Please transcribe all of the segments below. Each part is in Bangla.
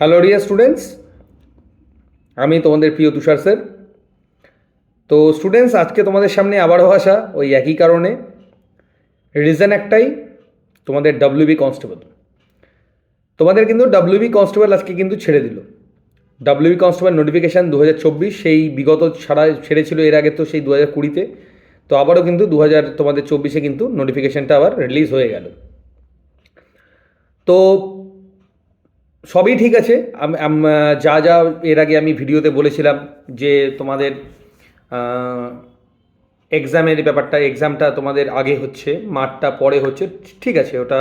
হ্যালো রিয়া স্টুডেন্টস আমি তোমাদের প্রিয় তুষার স্যার তো স্টুডেন্টস আজকে তোমাদের সামনে আবারও আসা ওই একই কারণে। রিজন একটাই, তোমাদের ডাব্লিউবি কনস্টেবল তোমাদের কিন্তু ডাব্লিউবি কনস্টেবল আজকে কিন্তু ছেড়ে দিল। ডাব্লিউবি কনস্টেবল নোটিফিকেশান দু হাজার চব্বিশ, সেই বিগত ছাড়া ছেড়েছিল, এর আগে তো সেই দু হাজার কুড়িতে। তো আবারও কিন্তু দু হাজার তোমাদের চব্বিশে কিন্তু নোটিফিকেশানটা আবার রিলিজ হয়ে গেল। তো সবই ঠিক আছে। যা যা এর আগে আমি ভিডিওতে বলেছিলাম যে তোমাদের এক্সামের ব্যাপারটা এক্সামটা তোমাদের আগে হচ্ছে, মাঠটা পরে হচ্ছে, ঠিক আছে, ওটা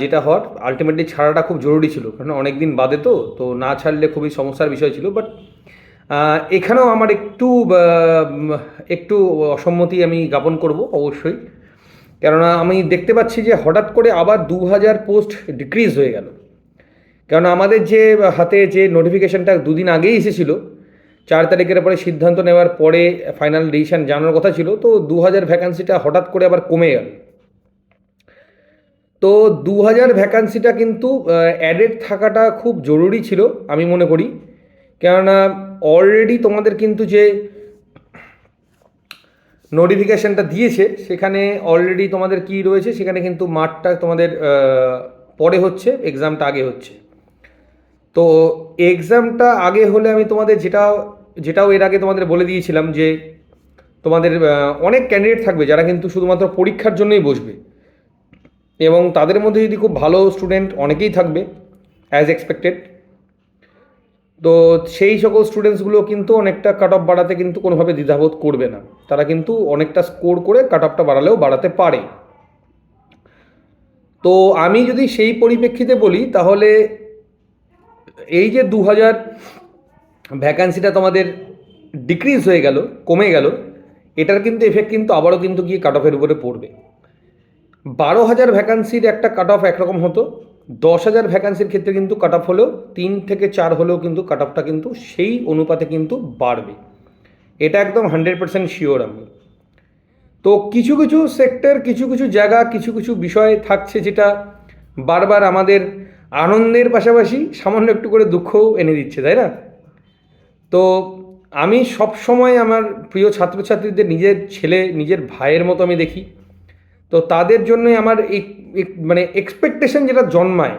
যেটা হওয়ার আলটিমেটলি ছাড়াটা খুব জরুরি ছিল, কারণ অনেক দিন বাদে তো তো না ছাড়লে খুবই সমস্যার বিষয় ছিল বাট এখানেও আমার একটু একটু অসম্মতি আমি জ্ঞাপন করব, অবশ্যই। কেননা আমি দেখতে পাচ্ছি যে হঠাৎ করে আবার দু হাজার পোস্ট ডিক্রিজ হয়ে গেল। কারণ আমাদের যে হাতে যে নোটিফিকেশানটা দুদিন আগেই এসেছিল, চার তারিখের পরে সিদ্ধান্ত নেওয়ার পরে ফাইনাল ডিসিশন জানানোর কথা ছিল, তো দু হাজার ভ্যাকান্সিটা হঠাৎ করে আবার কমে গেল। তো দু হাজার ভ্যাকান্সিটা কিন্তু অ্যাডেড থাকাটা খুব জরুরি ছিল, আমি মনে করি। কেননা অলরেডি তোমাদের কিন্তু যে নোটিফিকেশনটা দিয়েছে, সেখানে অলরেডি তোমাদের কি রয়েছে, সেখানে কিন্তু মাঠটা তোমাদের পরে হচ্ছে এক্সামটা আগে হচ্ছে। তো এক্সামটা আগে হলে আমি তোমাদের যেটা যেটাও এর আগে তোমাদের বলে দিয়েছিলাম যে তোমাদের অনেক ক্যান্ডিডেট থাকবে যারা কিন্তু শুধুমাত্র পরীক্ষার জন্যই বসবে। এবং তাদের মধ্যে যদি খুব ভালো স্টুডেন্ট অনেকেই থাকবে অ্যাজ এক্সপেক্টেড তো সেই সকল স্টুডেন্টসগুলো কিন্তু অনেকটা কাট অফ বাড়াতে কিন্তু কোনোভাবে দ্বিধাবোধ করবে না। তারা কিন্তু অনেকটা স্কোর করে কাট অফটা বাড়ালেও বাড়াতে পারে। তো আমি যদি সেই পরিপ্রেক্ষিতে বলি, তাহলে এই যে দু হাজার ভ্যাকান্সিটা তোমাদের ডিক্রিজ হয়ে গেল, কমে গেল, এটার কিন্তু এফেক্ট কিন্তু আবারও কিন্তু গিয়ে কাট অফের উপরে পড়বে। বারো হাজার ভ্যাকান্সির একটা কাট অফ একরকম হতো দশ হাজার ভ্যাকান্সির ক্ষেত্রে কিন্তু কাট অফ হলেও, তিন থেকে চার হলেও কিন্তু কাট অফটা কিন্তু সেই অনুপাতে কিন্তু বাড়বে। এটা একদম হান্ড্রেড পার্সেন্ট শিওর আমি। তো কিছু কিছু সেক্টর কিছু কিছু জায়গা, কিছু কিছু বিষয় থাকছে যেটা বারবার আমাদের আনন্দের পাশাপাশি সামান্য একটু করে দুঃখও এনে দিচ্ছে, তাই না? তো আমি সব সময় আমার প্রিয় ছাত্রছাত্রীদের, নিজের ছেলে, নিজের ভাইয়ের মতো আমি দেখি। তো তাদের জন্যই আমার এই মানে এক্সপেকটেশন যেটা জন্মায়,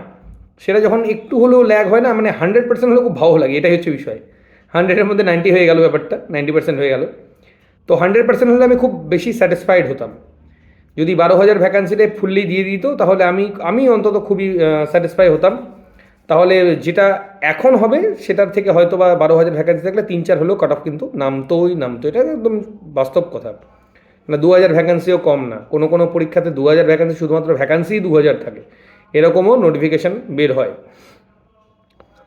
সেটা যখন একটু হলেও ল্যাগ হয় না মানে হান্ড্রেড পার্সেন্ট হলেও খুব ভালো লাগে, এটাই হচ্ছে বিষয়। হান্ড্রেডের মধ্যে নাইনটি হয়ে গেল ব্যাপারটা নাইনটি পার্সেন্ট হয়ে গেল। তো হান্ড্রেড পার্সেন্ট হলে আমি খুব বেশি স্যাটিসফাইড হতাম। যদি বারো হাজার ভ্যাকান্সিটা ফুললি দিয়ে দিত, তাহলে আমি আমি অন্তত খুবই স্যাটিসফাই হতাম। তাহলে যেটা এখন হবে, সেটার থেকে হয়তো বা বারো হাজার ভ্যাকান্সি থাকলে তিন চার হলেও কাট অফ কিন্তু নামতোই নামতো এটা একদম বাস্তব কথা। না, দু হাজার ভ্যাকান্সিও কম না। কোনো কোনো পরীক্ষাতে দু হাজার ভ্যাকান্সি শুধুমাত্র ভ্যাকান্সিই দু হাজার থাকে। এরকমও নোটিফিকেশান বের হয়।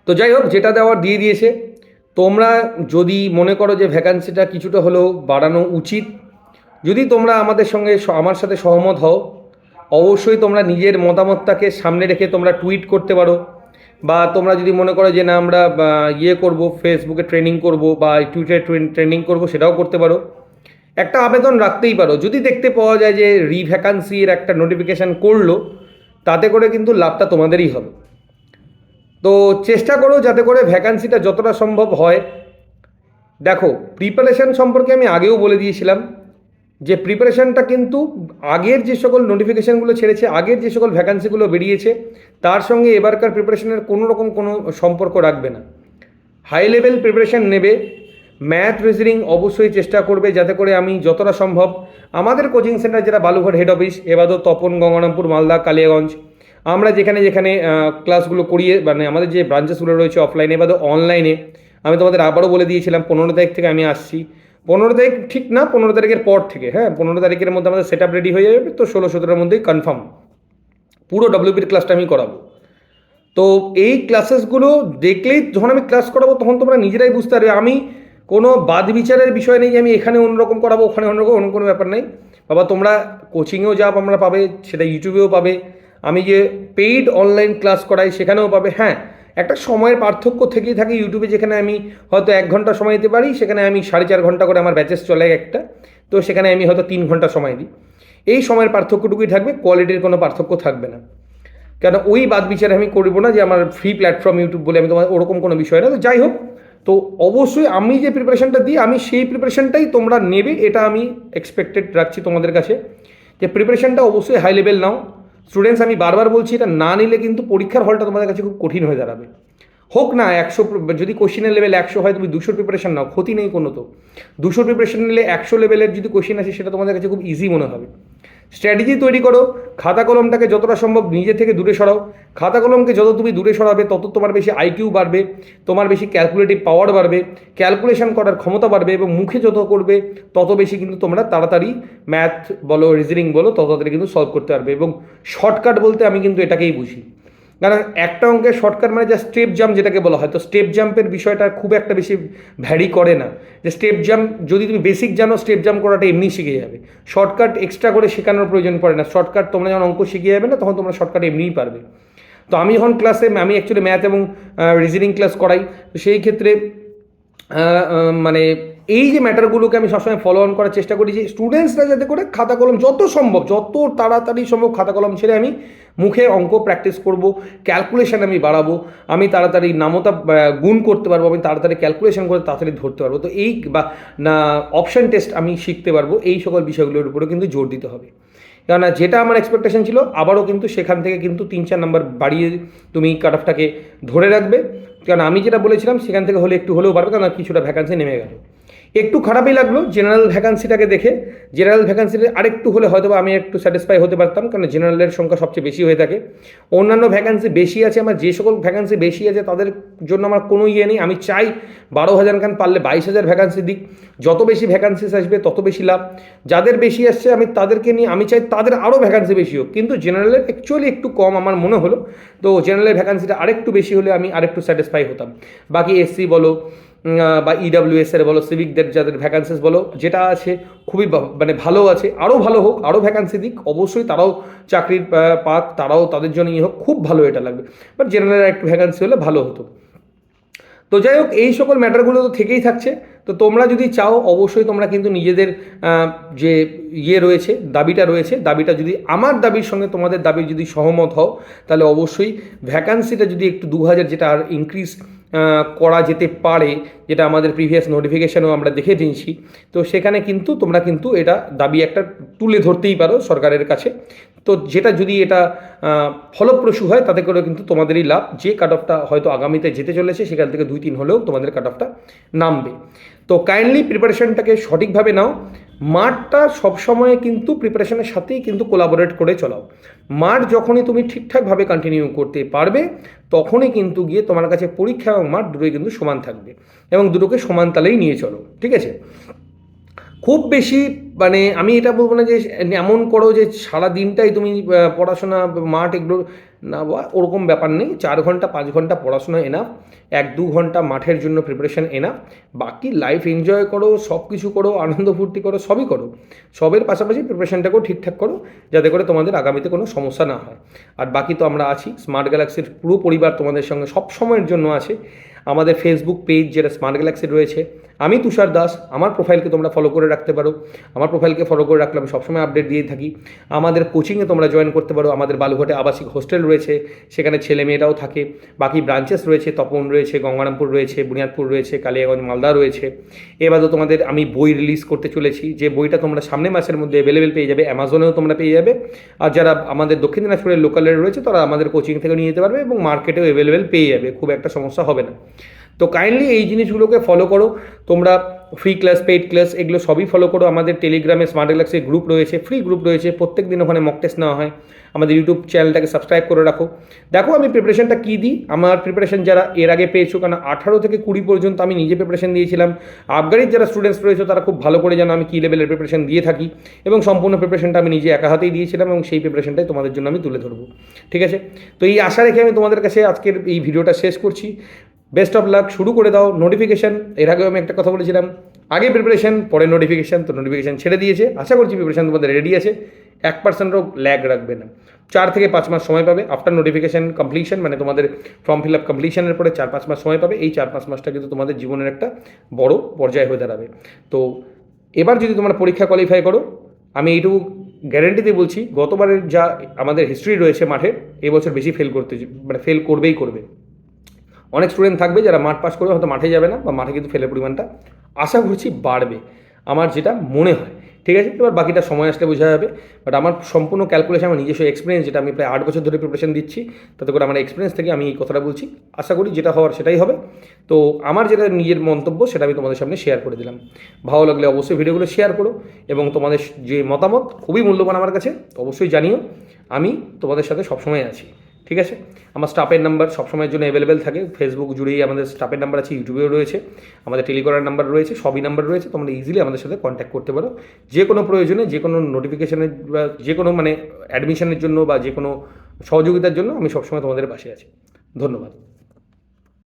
তো যাই হোক, যেটা দেওয়ার দিয়ে দিয়েছে। তোমরা যদি মনে করো যে ভ্যাকান্সিটা কিছুটা হলেও বাড়ানো উচিত যদি তোমরা আমাদের সঙ্গে আমার সাথে সহমত হও, অবশ্যই তোমরা নিজের মতামতটাকে সামনে রেখে তোমরা টুইট করতে পারো। বা তোমরা যদি মনে করো যে না, আমরা ইয়ে করব ফেসবুকে ট্রেনিং করব বা টুইটারে ট্রেনিং করব, সেটাও করতে পারো। একটা আবেদন রাখতেই পারো। যদি দেখতে পাওয়া যায় যে রিভ্যাকান্সির একটা নোটিফিকেশান করল, তাতে করে কিন্তু লাভটা তোমাদেরই হবে। তো চেষ্টা করো যাতে করে ভ্যাকান্সিটা যতটা সম্ভব হয়। দেখো প্রিপারেশন সম্পর্কে আমি আগেও বলে দিয়েছিলাম। যে প্রিপারেশনটা কিন্তু আগের যে সকল নোটিফিকেশানগুলো ছেড়েছে, আগের যে সকল ভ্যাকান্সিগুলো বেরিয়েছে, তার সঙ্গে এবারকার প্রিপারেশনের কোনো রকম কোনো সম্পর্ক রাখবে না। হাই লেভেল প্রিপারেশন নেবে ম্যাথ রিজনিং অবশ্যই চেষ্টা করবে যাতে করে আমি যতটা সম্ভব আমাদের কোচিং সেন্টার যেটা বালুঘাট হেড অফিস এবাদও তপন, গঙ্গারামপুর, মালদা, কালিয়াগঞ্জ, আমরা যেখানে যেখানে ক্লাসগুলো করিয়ে মানে আমাদের যে ব্রাঞ্চেসগুলো রয়েছে অফলাইনে এবাদও অনলাইনে আমি তোমাদের আবারও বলে দিয়েছিলাম, পনেরো তারিখ থেকে আমি আসছি। পনেরো তারিখ ঠিক না, পনেরো তারিখের পর থেকে হ্যাঁ পনেরো তারিখের মধ্যে আমাদের সেট আপ রেডি হয়ে যাবে, তো ষোলো সতেরোর মধ্যেই কনফার্ম পুরো ডব্লিউপির ক্লাসটা আমি করাবো। তো এই ক্লাসেসগুলো দেখলেই যখন আমি ক্লাস করাবো, তখন তোমরা নিজেরাই বুঝতে পারবে। আমি কোনো বাদ বিচারের বিষয় নেই যে আমি এখানে অন্যরকম করাবো, ওখানে অন্যরকম, অন্য কোনো ব্যাপার নেই। বাবা, তোমরা কোচিংয়েও যা আমরা পাবে, সেটা ইউটিউবেও পাবে। আমি যে পেইড অনলাইন ক্লাস করাই, সেখানেও পাবে। হ্যাঁ একটা সময়ের পার্থক্য থেকেই থাকে ইউটিউবে যেখানে আমি হয়তো এক ঘণ্টা সময় দিতে পারি, সেখানে আমি সাড়ে চার ঘণ্টা করে আমার ব্যাচেস চলে একটা। তো সেখানে আমি হয়তো তিন ঘণ্টা সময় দিই। এই সময়ের পার্থক্যটুকুই থাকবে কোয়ালিটির কোনো পার্থক্য থাকবে না। কেন ওই বাদ বিচারে আমি করব না যে আমার ফ্রি প্ল্যাটফর্ম ইউটিউব বলে আমি তোমার ওরকম কোনো বিষয় না। তো যাই হোক, তো অবশ্যই আমি যে প্রিপারেশনটা দিই, আমি সেই প্রিপারেশনটাই তোমরা নেবে, এটা আমি এক্সপেক্টেড রাখছি তোমাদের কাছে। যে প্রিপারেশনটা অবশ্যই হাই লেভেল নাও। স্টুডেন্টস আমি বারবার বলছি, এটা না নিলে কিন্তু পরীক্ষার হলটা তোমাদের কাছে খুব কঠিন হয়ে দাঁড়াবে। হোক না, একশো যদি কোশ্চেনের লেভেল একশো হয়, তুমি দুশোর প্রিপারেশন নাও, ক্ষতি নেই কোনো তো। দুশোর প্রিপারেশন নিলে একশো লেভেলের যদি কোশ্চেন আসে, সেটা তোমাদের কাছে খুব ইজি মনে হবে। স্ট্র্যাটেজি তৈরি করো, খাতা কলমটাকে যতটা সম্ভব নিজে থেকে দূরে সরাও। খাতা কলমকে যত তুমি দূরে সরাবে, তত তোমার বেশি আইকিউ বাড়বে, তোমার বেশি ক্যালকুলেটিভ পাওয়ার বাড়বে ক্যালকুলেশন করার ক্ষমতা বাড়বে এবং মুখে যত করবে, তত বেশি কিন্তু তোমরা তাড়াতাড়ি ম্যাথ বলো রিজনিং বলো, তত তাড়াতাড়ি কিন্তু সলভ করতে পারবে এবং শর্টকাট বলতে আমি কিন্তু এটাকেই বুঝি। কারণ একটা অঙ্কের শর্টকাট মানে যা স্টেপ জাম্প যেটাকে বলা হয়। তো স্টেপ জাম্পের বিষয়টা খুব একটা বেশি ভ্যারি করে না। যে স্টেপ জাম্প যদি তুমি বেসিক জানো স্টেপ জাম্প করাটা এমনি শিখে যাবে। শর্টকাট এক্সট্রা করে শেখানোর প্রয়োজন পড়ে না। শর্টকাট তোমরা যখন অঙ্ক শিখে যাবে না, তখন তোমরা শর্টকাট এমনিই পারবে। তো আমি যখন ক্লাসে আমি অ্যাকচুয়ালি ম্যাথ এবং রিজনিং ক্লাস করাই, তো সেই ক্ষেত্রে মানে এই যে ম্যাটারগুলোকে আমি সবসময় ফলো অন করার চেষ্টা করি যে স্টুডেন্টসরা যাতে করে খাতা কলম যত সম্ভব, যত তাড়াতাড়ি সম্ভব খাতা কলম ছেড়ে আমি মুখে অঙ্ক প্র্যাকটিস করব ক্যালকুলেশন আমি বাড়াবো, আমি তাড়াতাড়ি নামতা গুণ করতে পারব, আমি তাড়াতাড়ি ক্যালকুলেশন করে তাড়াতাড়ি ধরতে পারব। তো এই বা, না অপশান টেস্ট আমি শিখতে পারব, এই সকল বিষয়গুলোর উপরে কিন্তু জোর দিতে হবে। কেননা যেটা আমার এক্সপেকটেশন ছিল, আবারও কিন্তু সেখান থেকে কিন্তু তিন চার নাম্বার বাড়িয়ে তুমি কাট অফটাকে ধরে রাখবে। কারণ আমি যেটা বলেছিলাম, সেখান থেকে হলে একটু হলেও বাড়বে কারণ কিছুটা ভ্যাকান্সি নেমে গেল। একটু খারাপই লাগল জেনারেল ভ্যাকান্সিটাকে দেখে। জেনারেল ভ্যাকান্সিটা আরেকটু হলে হয়তো আমি একটু স্যাটিসফাই হতে পারতাম, কারণ জেনারেলের সংখ্যা সবচেয়ে বেশি হয়ে থাকে। অন্যান্য ভ্যাকান্সি বেশি আছে, আমার যে সকল ভ্যাকান্সি বেশি আছে, তাদের জন্য আমার কোনো ইয়ে নেই। আমি চাই বারো হাজার খান পারলে বাইশ হাজার ভ্যাকান্সি দিক। যত বেশি ভ্যাকান্সিস আসবে, তত বেশি লাভ। যাদের বেশি আসছে, আমি তাদেরকে নিয়ে, আমি চাই তাদের আরও ভ্যাকান্সি বেশি হোক। কিন্তু জেনারেলের অ্যাকচুয়ালি একটু কম আমার মনে হলো। তো জেনারেলের ভ্যাকান্সিটা আরেকটু বেশি হলে আমি আরেকটু স্যাটিসফাই হতাম। বাকি এসসি বলো বা ইডাব্লিউএস এর বলো সিভিকদের যাদের ভ্যাকান্সিস বলো, যেটা আছে খুবই মানে ভালো আছে আরও ভালো হোক আরও ভ্যাকান্সি দিক, অবশ্যই তারাও চাকরির পাক, তারাও তাদের জন্য ইয়ে হোক, খুব ভালো এটা লাগবে। বাট জেনারেলের একটু ভ্যাকান্সি হলে ভালো হতো। তো যাই হোক, এই সকল ম্যাটারগুলো তো থেকেই থাকছে। তো তোমরা যদি চাও, অবশ্যই তোমরা কিন্তু নিজেদের যে ইয়ে রয়েছে, দাবিটা রয়েছে, দাবিটা যদি আমার দাবির সঙ্গে তোমাদের দাবির যদি সহমত হও, তাহলে অবশ্যই ভ্যাকান্সিটা যদি একটু দু হাজার, যেটা আর ইনক্রিজ করা যেতে পারে, যেটা আমাদের প্রিভিয়াস নোটিফিকেশানও আমরা দেখে নিয়েছি তো সেখানে কিন্তু তোমরা কিন্তু এটা দাবি একটা তুলে ধরতেই পারো সরকারের কাছে। তো যেটা যদি এটা ফলপ্রসূ হয়, তাতে করে কিন্তু তোমাদেরই লাভ। যে কাট অফটা হয়তো আগামীতে যেতে চলেছে, সেখান থেকে দুই তিন হলেও তোমাদের কাট অফটা নামবে। তো কাইন্ডলি প্রিপারেশনটাকে সঠিকভাবে নাও। মাঠটা সবসময় কিন্তু প্রিপারেশনের সাথেই কিন্তু কোলাবোরেট করে চলাও। মাঠ যখনই তুমি ঠিকঠাকভাবে কন্টিনিউ করতে পারবে, তখনই কিন্তু গিয়ে তোমার কাছে পরীক্ষা এবং মাঠ দুটোই কিন্তু সমান থাকবে এবং দুটোকে সমান তালেই নিয়ে চলো, ঠিক আছে? খুব বেশি মানে আমি এটা বলব না যে এমন করো যে সারা দিনটাই তুমি পড়াশোনা, মাঠ এগুলো না বা ওরকম ব্যাপার নেই। চার ঘণ্টা, পাঁচ ঘণ্টা পড়াশোনা এনাফ এক, দু ঘণ্টা মাঠের জন্য প্রিপারেশন এনাফ বাকি লাইফ এনজয় করো সব কিছু করো, আনন্দ ফুর্তি করো, সবই করো। সবের পাশাপাশি প্রিপারেশনটাকেও ঠিকঠাক করো, যাতে করে তোমাদের আগামীতে কোনো সমস্যা না হয়। আর বাকি তো আমরা আছি। স্মার্ট গ্যালাক্সির পুরো পরিবার তোমাদের সঙ্গে সব সময়ের জন্য আছে। আমাদের ফেসবুক পেজ যেটা স্মার্ট গ্যালাক্সি রয়েছে। আমি তুষার দাস, আমার প্রোফাইলকে তোমরা ফলো করে রাখতে পারো। আমার প্রোফাইলকে ফলো করে রাখলে আমি সবসময় আপডেট দিয়ে থাকি। আমাদের কোচিংয়ে তোমরা জয়েন করতে পারো। আমাদের বালুঘাটে আবাসিক হোস্টেল রয়েছে, সেখানে ছেলে মেয়েরাও থাকে। বাকি ব্রাঞ্চেস রয়েছে, তপন রয়েছে, গঙ্গারামপুর রয়েছে, বুনিয়াদপুর রয়েছে, কালিয়াগঞ্জ, মালদা রয়েছে। এবারও তোমাদের আমি বই রিলিজ করতে চলেছি। যে বইটা তোমরা সামনে মাসের মধ্যে অ্যাভেলেবেল পেয়ে যাবে অ্যামাজনেও তোমরা পেয়ে যাবে। আর যারা আমাদের দক্ষিণ দিনাজপুরের লোকালের রয়েছে, তারা আমাদের কোচিং থেকে নিয়ে যেতে পারবে এবং মার্কেটেও অ্যাভেলেবেল পেয়ে যাবে। খুব একটা সমস্যা হবে না। তো কাইন্ডলি এই জিনিসগুলোকে ফলো করো। তোমরা ফ্রি ক্লাস পেইড ক্লাস এগুলো সবই ফলো করো। আমাদের টেলিগ্রামে স্মার্ট গ্যালাক্সির গ্রুপ রয়েছে ফ্রি গ্রুপ রয়েছে। প্রত্যেক দিন ওখানে মক টেস্ট নেওয়া হয়। আমাদের ইউটিউব চ্যানেলটাকে সাবস্ক্রাইব করে রাখো। দেখো আমি প্রিপারেশনটা কী দিই? আমার প্রিপারেশন যারা এর আগে পেয়েছ কারণ আঠারো থেকে কুড়ি পর্যন্ত আমি নিজে প্রিপারেশন দিয়েছিলাম। আবগারির যারা স্টুডেন্টস রয়েছে, তারা খুব ভালো করে জানো আমি কী লেভেলের প্রিপারেশন দিয়ে থাকি। এবং সম্পূর্ণ প্রিপারেশনটা আমি নিজে একা হাতেই দিয়েছিলাম এবং সেই প্রিপারেশনটাই তোমাদের জন্য আমি তুলে ধরবো। ঠিক আছে? তো এই আশা রেখে আমি তোমাদের কাছে আজকের এই ভিডিওটা শেষ করছি। বেস্ট অফ লাক শুরু করে দাও নোটিফিকেশান এর আগেও আমি একটা কথা বলেছিলাম। আগে প্রিপারেশন পরে নোটিফিকেশান তো নোটিফিকেশান ছেড়ে দিয়েছে। আশা করছি প্রিপারেশান তোমাদের রেডি আছে। এক পার্সেন্টও ল্যাগ রাখবে না। চার থেকে পাঁচ মাস সময় পাবে। আফটার নোটিফিকেশান কমপ্লিশন মানে তোমাদের ফর্ম ফিল আপ কমপ্লিশনের পরে চার পাঁচ মাস সময় পাবে। এই চার পাঁচ মাসটা কিন্তু তোমাদের জীবনের একটা বড় পর্যায়ে হয়ে দাঁড়াবে। তো এবার যদি তোমরা পরীক্ষা কোয়ালিফাই করো, আমি এইটুকু গ্যারেন্টি দিয়ে বলছি, গতবারের যা আমাদের হিস্ট্রি রয়েছে মাঠের, এবছর বেশি ফেল করতে মানে ফেল করবেই করবে। অনেক স্টুডেন্ট থাকবে যারা মাঠ পাস করে হয়তো মাঠে যাবে না বা মাঠে কিন্তু ফেলের পরিমাণটা আশা করছি বাড়বে। আমার যেটা মনে হয়, ঠিক আছে? এবার বাকিটা সময় আসলে বোঝা যাবে। বাট আমার সম্পূর্ণ ক্যালকুলেশন আমার নিজস্ব এক্সপিরিয়েন্স যেটা আমি প্রায় আট বছর ধরে প্রিপারেশন দিচ্ছি, তাতে করে আমার এক্সপিরিয়েন্স থেকে আমি এই কথাটা বলছি। আশা করি যেটা হওয়ার সেটাই হবে। তো আমার যেটা নিজের মন্তব্য, সেটা আমি তোমাদের সামনে শেয়ার করে দিলাম। ভালো লাগলে অবশ্যই ভিডিওগুলো শেয়ার করো এবং তোমাদের যে মতামত, খুবই মূল্যবান আমার কাছে অবশ্যই জানিও। আমি তোমাদের সাথে সবসময় আছি। ঠিক আছে? আমার স্টাফের নাম্বার সবসময়ের জন্য অ্যাভেলেবেল থাকে। ফেসবুক জুড়েই আমাদের স্টাফের নাম্বার আছে ইউটিউবেও রয়েছে। আমাদের টেলিগ্রাম নাম্বার রয়েছে, সবই নাম্বার রয়েছে। তোমরা ইজিলি আমাদের সাথে কন্ট্যাক্ট করতে পারো। যে কোনো প্রয়োজনে যে কোনো নোটিফিকেশানের বা যে কোনো মানে অ্যাডমিশনের জন্য বা যে কোনো সহযোগিতার জন্য আমি সবসময় তোমাদের পাশে আছি। ধন্যবাদ।